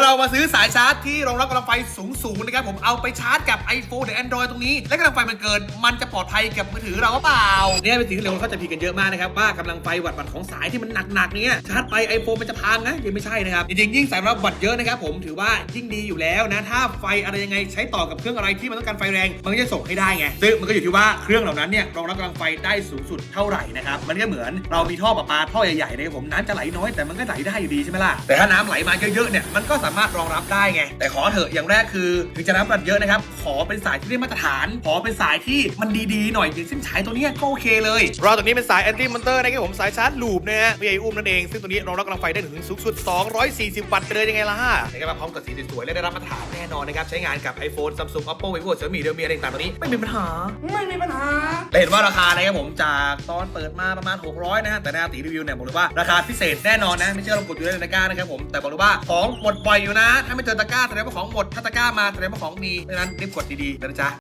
Hello. มาซื้อสายชาร์จที่รองรับกำลังไฟสูงๆนะครับผมเอาไปชาร์จกับ iPhone หรือ Android ตรงนี้ และกำลังไฟมันเกิน มันจะปลอดภัยกับมือถือเราหรือเปล่าเนี่ยเป็นสิ่งที่เร็วเขาใจผิดกันเยอะมากนะครับว่ากำลังไฟวัดวัดของสายที่มันหนักๆเนี่ยชาร์จไป iPhone มันจะพังนะยังไม่ใช่นะครับจริงๆยิ่งสายรับวัดเยอะนะครับผมถือว่ายิ่งดีอยู่แล้วนะถ้าไฟอะไรยังไงใช้ต่อกับเครื่องอะไรที่มันต้องการไฟแรง มันก็จะส่งให้ได้ไงซึ่งมันก็อยู่ที่ว่าเครื่องเหล่านั้นเนี่ยรองรับกำลังไฟได้สูงสุดเท่าไหร่นะครับมันก็เหมือนเรามีท่อประปาท่อใหญ่ๆนะครับผมน้ำจะไหลน้อยแต่มันก็ไหลได้อยู่ดีใช่ไหมล่ะแต่ถ้าน้ำไหลมาเยอะๆเนี่ยมันก็สามารถรองรับได้ไง แต่ขอเถอะอย่างแรกคือถึงจะน้ำมันเยอะนะครับ ขอเป็นสายที่ได้มาตรฐาน ขอเป็นสายที่มันดีๆหน่อยอย่างเช่นสายตัวเนี้ยก็โอเคเลยรอตัวนี้เป็นสายแอนตี้มอนเตอร์นะครับผมสายชาร์จลูปนะฮะพี่ไออุ้มนั่นเองซึ่งตัวนี้รองรับกำลังไฟได้ถึงสูงสุด 240 วัตต์ไปเลยยังไงล่ะนะครับพร้อมกับสีสวยๆและได้รับมาตรฐานแน่นอนนะครับใช้งานกับ iPhone Samsung Oppo Vivo Xiaomi Realme อะไรต่างๆตัวนี้ไม่มีปัญหาไม่มีปัญหาแต่ เห็นว่าราคานะครับผมจากตอนเปิดมาประมาณ 600 นะฮะแต่ในอาตีรีวิวเนี่ยบอกเลยว่าราคาพิเศษแน่นอนนะไม่เชื่อลองกดดูในตะกร้านะครับผมแต่บอกเลยว่าของหมดบ่อยอยู่นะ ถ้าไม่เจอตะกร้าแสดงว่าของหมดถ้าตะกร้ามาแสดงว่าของมีดังนั้นรีบกดดีๆนะจ๊ะ